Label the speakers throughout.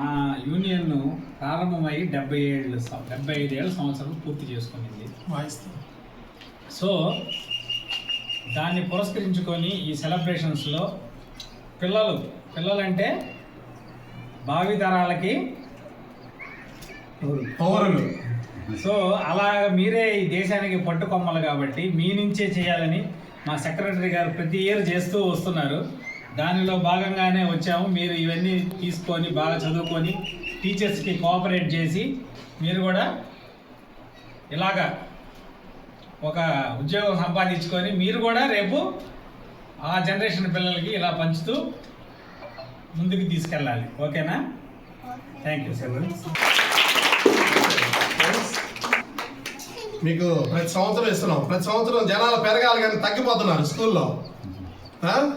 Speaker 1: మా యూనియన్ ప్రారంభమై డెబ్బై ఏళ్ళు సం- డెబ్బై ఐదేళ్ళ సంవత్సరం పూర్తి చేసుకునింది.
Speaker 2: వాయిస్తాం.
Speaker 1: సో దాన్ని పురస్కరించుకొని ఈ సెలబ్రేషన్స్లో పిల్లలు పిల్లలంటే భావితరాలకి
Speaker 2: పౌరులు.
Speaker 1: సో అలా మీరే ఈ దేశానికి పట్టుకొమ్మలు కాబట్టి మీ నుంచే చేయాలని మా సెక్రటరీ గారు ప్రతి ఇయర్ చేస్తూ వస్తున్నారు. దానిలో భాగంగానే వచ్చాము. మీరు ఇవన్నీ తీసుకొని బాగా చదువుకొని టీచర్స్కి కోఆపరేట్ చేసి మీరు కూడా ఇలాగా ఒక ఉద్యోగం సంపాదించుకొని మీరు కూడా రేపు ఆ జనరేషన్ పిల్లలకి ఇలా పంచుతూ ముందుకు తీసుకెళ్ళాలి. ఓకేనా? థ్యాంక్ యూ సార్
Speaker 2: మీకు ప్రతి సంవత్సరం ఇస్తున్నాం. ప్రతి సంవత్సరం జనాలు పెరగాలి కానీ తగ్గిపోతున్నారు స్కూల్లో. ఆ?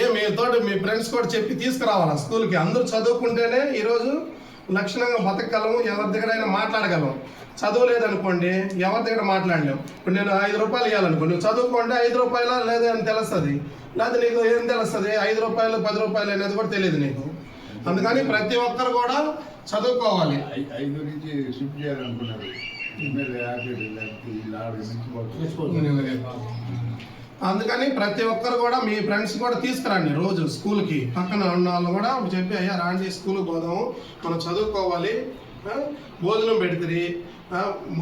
Speaker 2: ఏ మీతో మీ ఫ్రెండ్స్ కూడా చెప్పి తీసుకురావాలా? స్కూల్కి అందరూ చదువుకుంటేనే ఈరోజు లక్షణంగా బతకగలం ఎవరి దగ్గరైనా మాట్లాడగలం చదువు లేదనుకోండి ఎవరి దగ్గర మాట్లాడలేం ఇప్పుడు నేను ఐదు రూపాయలు ఇవ్వాలనుకో నువ్వు చదువుకోండి ఐదు రూపాయల లేదా అని తెలుస్తుంది? లేదా నీకు ఏం తెలుస్తుంది? ఐదు రూపాయలు పది రూపాయలు అనేది కూడా తెలియదు నీకు. అందుకని ప్రతి ఒక్కరు కూడా చదువుకోవాలి.
Speaker 3: ఐదు నుంచి షిఫ్ట్ చేయాలనుకున్నారు.
Speaker 2: అందుకని ప్రతి ఒక్కరు కూడా మీ ఫ్రెండ్స్ కూడా తీసుకురండి రోజు స్కూల్కి పక్కన ఉన్న వాళ్ళు కూడా చెప్పి అయ్యా రాండి స్కూల్కి పోదాము. మనం చదువుకోవాలి. భోజనం పెడుతుంది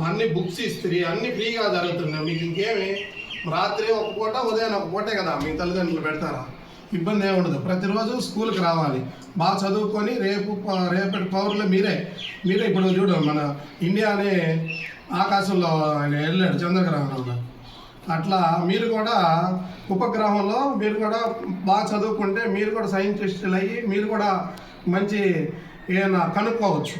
Speaker 2: అన్ని బుక్స్ ఇస్తుంది అన్ని ఫ్రీగా జరుగుతున్నాయి. మీకు ఇంకేమి? రాత్రి ఒక పూట ఉదయం ఒక పూటే కదా. మీ తల్లిదండ్రులు పెడతారా? ఇబ్బంది ఏమి ఉండదు. ప్రతిరోజు స్కూల్కి రావాలి. బాగా చదువుకొని రేపు ప- రేపటి పౌరులు మీరే. మీరే ఇప్పుడు చూడు మన ఇండియా అనే ఆకాశంలో ఆయన వెళ్ళాడు చంద్రగ్రహణంలో. అట్లా మీరు కూడా ఉపగ్రహంలో మీరు కూడా బాగా చదువుకుంటే మీరు కూడా సైంటిస్టులు అయ్యి మీరు కూడా మంచి ఏమైనా కనుక్కోవచ్చు.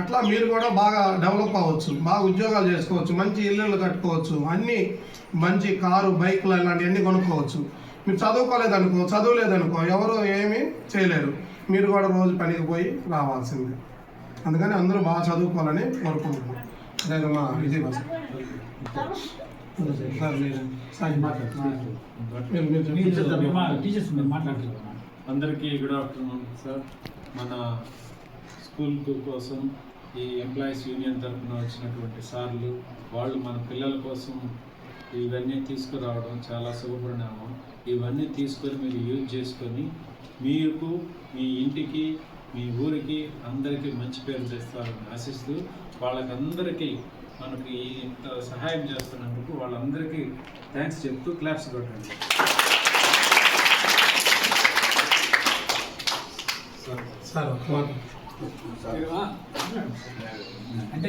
Speaker 2: అట్లా మీరు కూడా బాగా డెవలప్ అవ్వచ్చు బాగా ఉద్యోగాలు చేసుకోవచ్చు మంచి ఇల్లులు కట్టుకోవచ్చు అన్నీ మంచి కారు బైకులు ఇలాంటివన్నీ కొనుక్కోవచ్చు. మీరు చదువుకోలేదనుకో చదువులేదనుకో ఎవరు ఏమీ చేయలేరు. మీరు కూడా రోజు పనికి పోయి రావాల్సిందే. అందుకని అందరూ బాగా చదువుకోవాలని కోరుకుంటున్నాను అదే మా విజయ్
Speaker 1: టీచర్స్
Speaker 4: అందరికీ గుడ్ ఆఫ్టర్నూన్ సార్ మన స్కూల్ కోసం ఈ ఎంప్లాయీస్ యూనియన్ తరఫున వచ్చినటువంటి సార్లు వాళ్ళు మన పిల్లల కోసం ఇవన్నీ తీసుకురావడం చాలా శుభపరిణామం. ఇవన్నీ తీసుకొని మీరు యూజ్ చేసుకొని మీకు మీ ఇంటికి మీ ఊరికి అందరికీ మంచి పేరు తెస్తారని ఆశిస్తూ వాళ్ళకందరికీ మనకి ఇంత సహాయం చేస్తున్నందుకు వాళ్ళందరికీ థ్యాంక్స్ చెప్తూ క్లాప్స్ కొట్టండి
Speaker 2: సార్.
Speaker 1: అంటే